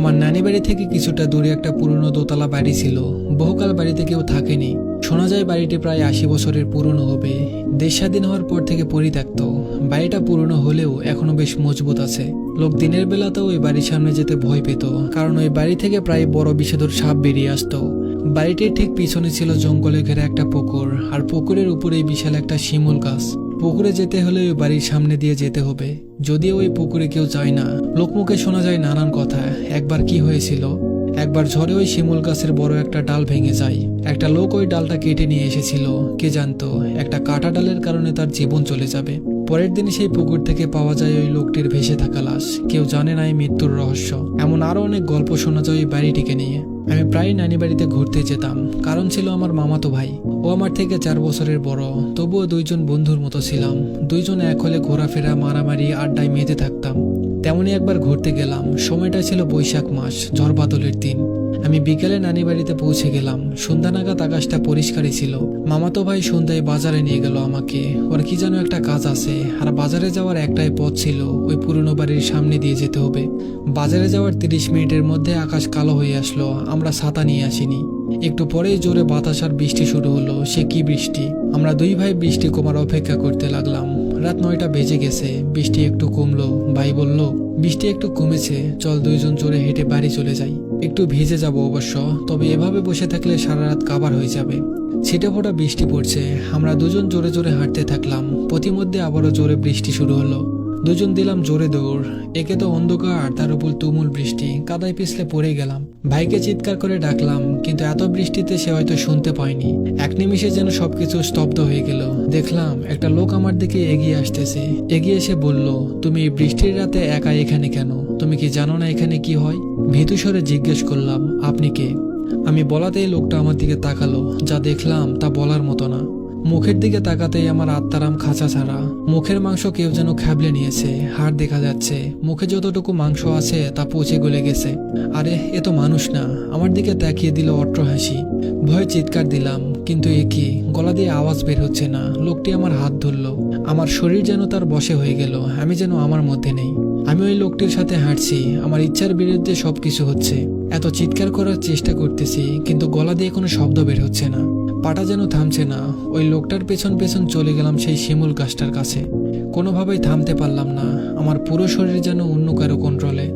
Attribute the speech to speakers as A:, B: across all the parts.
A: আমার নানি বাড়ি থেকে কিছুটা দূরে একটা পুরনো দোতলা বাড়ি ছিল। বহুকাল বাড়িতে কেউ থাকেনি। শোনা যায় বাড়িটি প্রায় আশি বছরের পুরনো হবে। দেশ স্বাধীন হওয়ার পর থেকে পরিত্যক্ত। বাড়িটা পুরনো হলেও এখনও বেশ মজবুত আছে। লোক দিনের বেলাতেও ওই বাড়ির সামনে যেতে ভয় পেত, কারণ ওই বাড়ি থেকে প্রায় বড় বিষধর সাপ বেরিয়ে আসতো। বাড়িটির ঠিক পিছনে ছিল জঙ্গলে ঘেরা একটা পুকুর, আর পুকুরের উপরেই বিশাল একটা শিমুল গাছ। পুকুরে যেতে হলে ওই বাড়ির সামনে দিয়ে যেতে হবে। যদিও ওই পুকুরে কেউ যায় না। লোকমুখে শোনা যায় নানান কথা। একবার কি হয়েছিল? একবার ঝড়ে ওই শিমুল গাছের বড় একটা ডাল ভেঙে যায়। একটা লোক ওই ডালটা কেটে নিয়ে এসেছিল। কে জানতো? একটা কাটা ডালের কারণে তার জীবন চলে যাবে। পরের দিন সেই পুকুর থেকে পাওয়া যায় ওই লোকটির ভেসে থাকা লাশ। কেউ জানে না এই মৃত্যুর রহস্য। এমন আরও অনেক গল্প শোনা যায় ওই বাড়িটিকে নিয়ে। আমি প্রায় নানি বাড়িতে ঘুরতে যেতাম। কারণ ছিল আমার মামাতো ভাই। ও আমার থেকে চার বছরের বড়। তবুও দুইজন বন্ধুর মতো ছিলাম। দুইজন এক হলে ঘোরাফেরা, মারামারি, আড্ডায় মেতে থাকতাম। তেমনই একবার ঘুরতে গেলাম। সময়টা ছিল বৈশাখ মাস, ঝড় বাদলের দিন। আমি বিকেলে নানি বাড়িতে পৌঁছে গেলাম। সন্ধ্যা নাগাদ আকাশটা পরিষ্কারই ছিল। মামাতো ভাই সন্ধ্যায় বাজারে নিয়ে গেল আমাকে। ওর কি যেন একটা কাজ আছে। আর বাজারে যাওয়ার একটাই পথ ছিল ওই পুরনো বাড়ির সামনে দিয়ে যেতে হবে। বাজারে যাওয়ার তিরিশ মিনিটের মধ্যে আকাশ কালো হয়ে আসলো। আমরা ছাতা নিয়ে আসিনি। একটু পরেই জোরে বাতাস আর বৃষ্টি শুরু হলো। সে কি বৃষ্টি? আমরা দুই ভাই বৃষ্টি কমার অপেক্ষা করতে লাগলাম। রাত নয়টা বেজে গেছে। বৃষ্টি একটু কমলো। ভাই বলল, বৃষ্টি একটু কমেছে। চল দুইজন জোরে হেঁটে বাড়ি চলে যাই। একটু ভিজে যাব অবশ্য। তবে এভাবে বসে থাকলে সারা রাত কাবার হয়ে যাবে। ছিটে ফোটা বৃষ্টি পড়ছে। আমরা দুজন জোরে জোরে হাঁটতে থাকলাম। প্রতিমধ্যে আবারও জোরে বৃষ্টি শুরু হলো। দুজন দিলাম জোরে দৌড়। একে তো অন্ধকার তার উপর তুমুল বৃষ্টি। কাদায় পিছলে পড়ে গেলাম। ভাইকে চিৎকার করে ডাকলাম, কিন্তু এত বৃষ্টিতে সে হয়তো শুনতে পায়নি। এক নিমিষে যেন সবকিছু স্তব্ধ হয়ে গেল। দেখলাম একটা লোক আমার দিকে এগিয়ে আসতেছে। এগিয়ে এসে বলল, তুমি বৃষ্টির রাতে একা এখানে কেন? তুমি কি জানো না এখানে কি হয়? ভীতু স্বরে জিজ্ঞেস করলাম, আপনি কে? আমি বলাতেই লোকটা আমার দিকে তাকালো, যা দেখলাম তা বলার মতো না। মুখের দিকে তাকাতেই আমার আত্মারাম খাঁচা ছাড়া। মুখের মাংস কেউ যেন খাবলে নিয়েছে, হাড় দেখা যাচ্ছে। মুখে যতটুকু মাংস আছে, তা পচে গলে গেছে। আরে, এ তো মানুষ না, আমার দিকে তাকিয়ে দিল অট্র হাসি। ভয়ে চিৎকার দিলাম, কিন্তু এ কি? গলা দিয়ে আওয়াজ বের হচ্ছে না, লোকটি আমার হাত ধরলো। আমার শরীর যেন তার বসে হয়ে গেল, আমি যেন আমার মধ্যে নেই। আমি ওই লোকটির সাথে হাঁটছি, আমার ইচ্ছার বিরুদ্ধে সবকিছু হচ্ছে। এত চিৎকার করার চেষ্টা করতেছি, কিন্তু গলা দিয়ে কোনো শব্দ বের হচ্ছে না। পাটা যেন থামছে না। ওই লোকটার পেছন পেছন চলে গেলাম সেই শিমুল গাছটার কাছে। কোনোভাবেই থামতে পারলাম না। আমার পুরো শরীর যেন অন্য কারও কন্ট্রোলে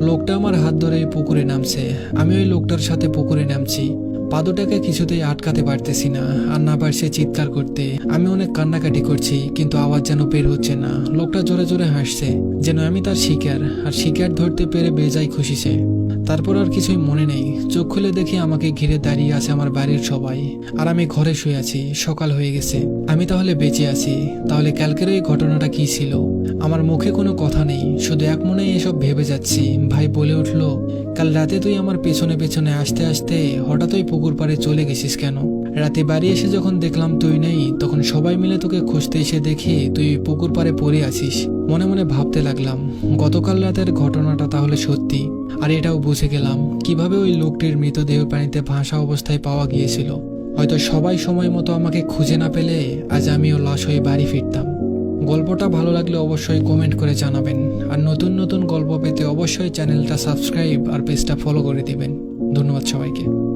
A: লোকটা আমার হাত ধরে পুকুরে নামছে। আমি ওই লোকটার সাথে পুকুরে নামছি। পাদুটাকে কিছুতেই আটকাতে পারতেছি না আর না পারছে চিৎকার করতে। আমি অনেক কান্নাকাটি করছি, কিন্তু আওয়াজ যেন বের হচ্ছে না। লোকটা জোরে জোরে হাসছে, যেন আমি তার শিকার, আর শিকার ধরতে পেরে বেজাই খুশি সে। তারপর আর কিছুই মনে নেই। চোখ খুলে দেখি আমাকে ঘিরে দাঁড়িয়ে আছে আমার বাড়ির সবাই। আর আমি ঘরে শুয়ে আছি, সকাল হয়ে গেছে। আমি তাহলে বেঁচে আছি। তাহলে কালকের এই ঘটনাটা কি ছিল? আমার মুখে কোনো কথা নেই। শুধু এক মনে এসব ভেবে যাচ্ছি। ভাই বলে উঠল, কাল রাতে তুই আমার পেছনে পেছনে আসতে আসতে হঠাৎ ওই পুকুর পাড়ে চলে গেছিস কেন? রাতে বাড়ি এসে যখন দেখলাম তুই নেই, তখন সবাই মিলে তোকে খুঁজতে এসে দেখি তুই পুকুর পাড়ে পড়ে আছিস। মনে মনে ভাবতে লাগলাম, গতকাল রাতের ঘটনাটা তাহলে সত্যি, আর এটাও বুঝে গেলাম কীভাবে ওই লোকটির মৃতদেহ পানিতে ভাসা অবস্থায় পাওয়া গিয়েছিল। হয়তো সবাই সময় মতো আমাকে খুঁজে না পেলে আজ আমিও লাশ হয়ে বাড়ি ফিরতাম। গল্পটা ভালো লাগলে অবশ্যই কমেন্ট করে জানাবেন, আর নতুন নতুন গল্প পেতে অবশ্যই চ্যানেলটা সাবস্ক্রাইব আর পেজটা ফলো করে দিবেন। ধন্যবাদ সবাইকে।